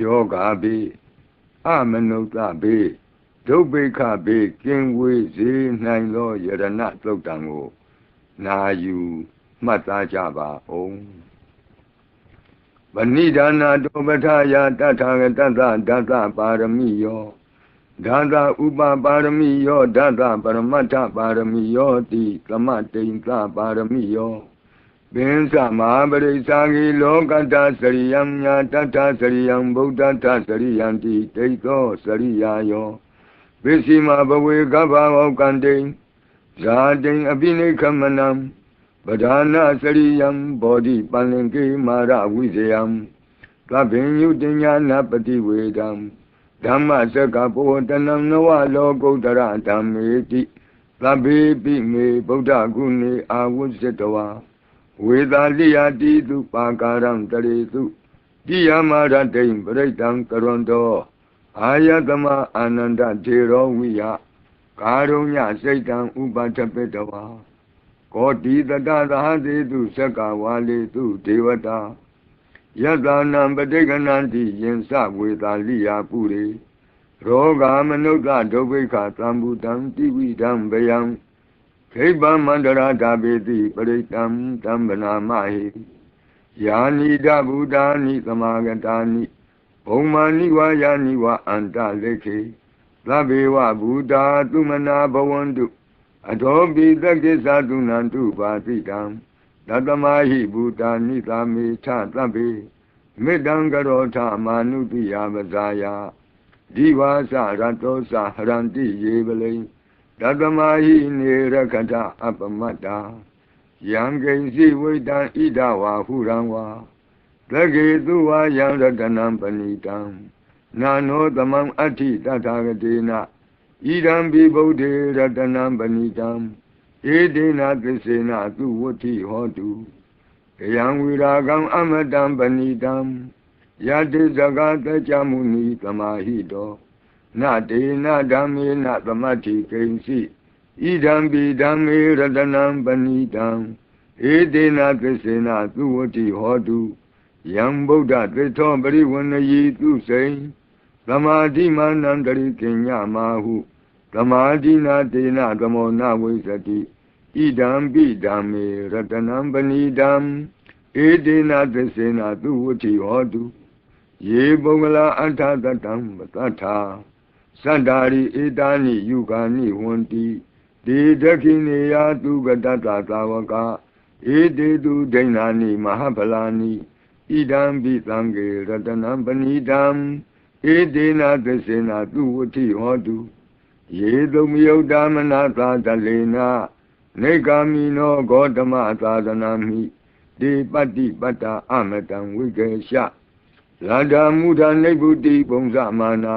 ယောဂါဘေးအမနုဿဘေးဒုဗ္ဗေခဘေးကင်းဝေးစေနိုင်သောယရဏသုတ်တံကိုနာယူမှတ်သားကြပါအောင်ဗဏိဒါနာတောပထယာတထာဂတသဒသပါရမိယောဒါသဥပပါရမိယောဒါသပရမတ္ထပါရမိယောတိသမတိန်သပါရမိယော ပင်္စမဟာပရိစ္ဆာဂီလောကတ္တစရိယံညာတတ္ထစရိယံဗုဒ္ဓတ္ထစရိယံတိဒိဋ္ဌောစရိယာယောဝိစီမဘဝေကဗ္ဗဝကံတိဇာတိအပိနိခမနံပဓာနာစရိယံဘောဓိပန္လင်ကေမာရဝိဇယံသဗ္ဗညုတညာနာပတိဝေဒံဓမ္မစကဘောတနံနဝလောကုတ္တရဓမ္မေတိသဗ္ဗေပိမေဗုဒ္ဓဂုဏေအာဝုဇ္ဇတဝါ ဝေသာလိယတိတုပါကာရံတရေတုတိယမရတိံပရိတံကရွန်တောအာယတမအာနန္ဒထေရောဝိယကာရုညစိတ်တံဥပထပိတဝါကောတိတတသာသေတုသက္ကဝါလေတုဒေဝတာယတနာပဋိကဏံတိယင်စဝေသာလိယပုရိရောဂာမနုဿဒုဗ္ဗိခသံဘူတံတိဝိဒံဗယံ ခိဗ္ဗမန္တရာဓာပေတိပရိတံတံဗနာမဟိယာနိဒဗုဒ္ဓာနိသမာဂတာနိဘုံမာနိဝါယာနိဝါအန္တလေခေသဗ္ဗေဝဗုဒ္ဓာတုမနာဘဝန္တုအထောပိတက္ကိသတုနန္တုပါတိတံတတမဟိဘူတာနိသာမေထသဗ္ဗေမေတ္တံကရောထမာနုတိယပဇာယဒီဝါစရတောစဟရန္တိယေပလိ တတမဟိနေရခတအပမတ္တာယံကိဉ္စီဝိတံဣဒဝါဟုရံဝါသကေသူဝါယံရတနံပဏိတံနာနောသမံအဋ္ဌိတထာဂတေနဣဒံပိဗုဒ္ဓေရတနံပဏိတံဧတေနသစ္စေနသူဝဋ္ဌိဟောတုကယံဝိရာကံအမတံပဏိတံယတိဇဂတကြမုနိသမာဟိတော နတေနဓမ္မေနသမတ္ထိကိဉ္စီဣဒံပိဓမ္မေရတနံပဏိတံဧတေနသစ္စေနသူဝဋ္ဌိဟောတုယံဗုဒ္ဓသစ္ထောပရိဝဏယီသူစိံသမာဓိမာနံတရိကိညမာဟုသမာဓိနာတေနသမောနဝိသတိဣဒံပိဓမ္မေရတနံပဏိတံဧတေနသစ္စေနသူဝတိဟောတုယေပုဂ္ဂလာအထသတံပတ္ထာ သန္တာရိဧတာနိယုဂာနိဝန္တိဒေဒခိနေယသူကတတသာဝကဧတေတုဒိဏာနိမဟာဗလာနိဣဒံပိသံဃေရတနံပဏိတံဧတေနသစ္စေနသူဝတိဟောတုယေတုမယုတ်တမနာသာတလေနာနေဂာမိနောဂေါတမသာသနာမိဒီပတ္တိပတ္တာအမတံဝိကေရှလာဒာမုဒာနိဗ္ဗုတိပုံစမာနာ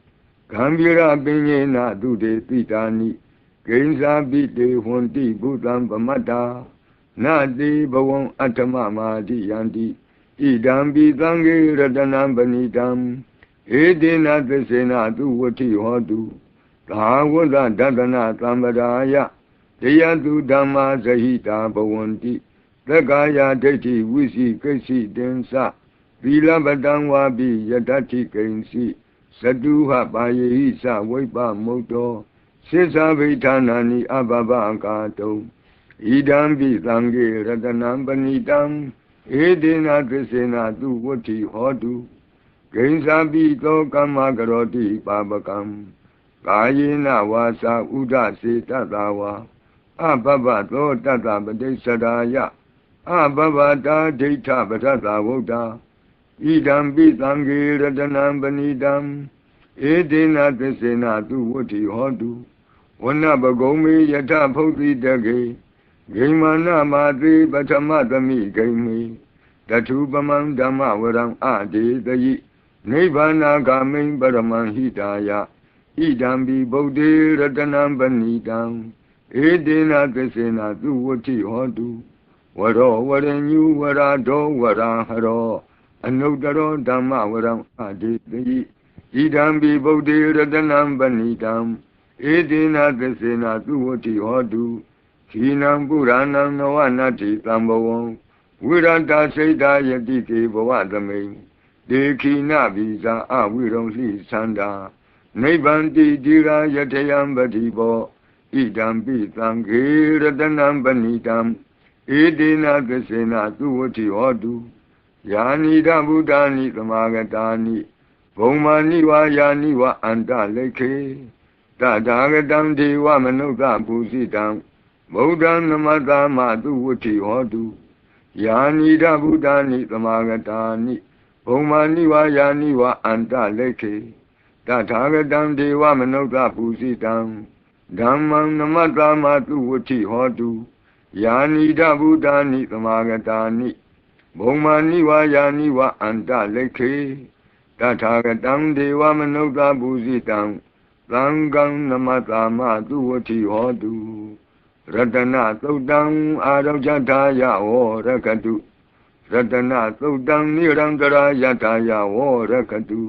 ဂံဗီရပင်ညေနသူတေတိတာနိဂိဉ္စာပိတေဟွန်တိဘုသံပမတ္တာနတိဘဝံအတ္တမမာတိယန္တိဣဒံပိသံဃေရတနံပဏိတံဧတေနသစ္စေနသူဝတိဟောတုသာဝတ္တဒသနာသံပဒါယတရားသူဓမ္မာဇဟိတာဘဝန္တိသက္ကာယဒိဋ္ဌိဝိစီကိစီတင်္စသီလပတံဝါပိယတ္ထိကိဉ္စီ သတုဟပါယေဟိသဝိပမုတ်တောစိသဗိဌာနာနိအဘဘကာတုံဣဒံပိသံဃေရတနံပဏိတံဧတေနသစ္စေနသူဝတ္ထိဟောတုဂိဉ္စာပိသောကမ္မကရောတိပါပကံကာယေနဝါစာဥဒစေတတဝါအဘဘသောတတပတိစ္ဆရာယအဘဘတာဒိဋ္ဌပထသဝုဒ္ဓ ဣဒံပိသံဃေရတနံပဏိတံဧတေနသစ္စေနသူဝတ္ထိဟောတုဝနပဂုံမေယထဖုတ်တိတကေဂိမာနမာတိပထမသမိဂိမေတထုပမံဓမ္မဝရံအတေတယိနိဗ္ဗာနာဂမိံပရမံဟိတာယဣဒံဘိဗုဒ္ဓေရတနံပဏိတံဧတေနသစ္စေနသူဝတိဟောတုဝရောဝရညုဝရာဒောဝရာဟရော အနုတ္တရောဓမ္မဝရံအတိတိဣဒံဘိဗုဒ္ဓေရတနံပဏိတံဧတေနသစ္စေနသူဝတိဟောတုခိနံပုရဏံနဝနတ္တိသံဘဝံဝိရတစိတ်တာယတိကေဘဝသမိန်ဒေခိနဗိဇာအဝိရုံလိသန္တာနိဗ္ဗန္တိတိရာယတယံပတိဘောဣဒံပိသံဃေရတနံပဏိတံဧတေနသစေနသူဝတိဟောတု ယာနိဒဗုဒ္ဓာနိသမာဂတာနိဘုံမာနိဝါယာနိဝအန္တလိခေတထာဂတံဒေဝမနုဿပုစိတံဗုဒ္ဓံနမတမသူဝတိဟောတုယာနိဒဗုဒ္ဓာနိသမာဂတာနိဘုံမာနိဝါယာနိဝအန္တလိခေတထာဂတံဒေဝမနုဿပုစိတံဓမ္မံနမတမသူဝတိဟောတုယာနိဒဗုဒ္ဓာနိသမာဂတာနိ ဘုံမာနိဝါယာနိဝအန္တလိခေတထာဂတံဒေဝမနုဿပုစိတံသံဃံနမတမသူဝတိဟောတုရတနာသုတ်တံအာရောဇထာယဝရကတုရတနာသုတ်တံနိရံတရာယထာယဝရကတု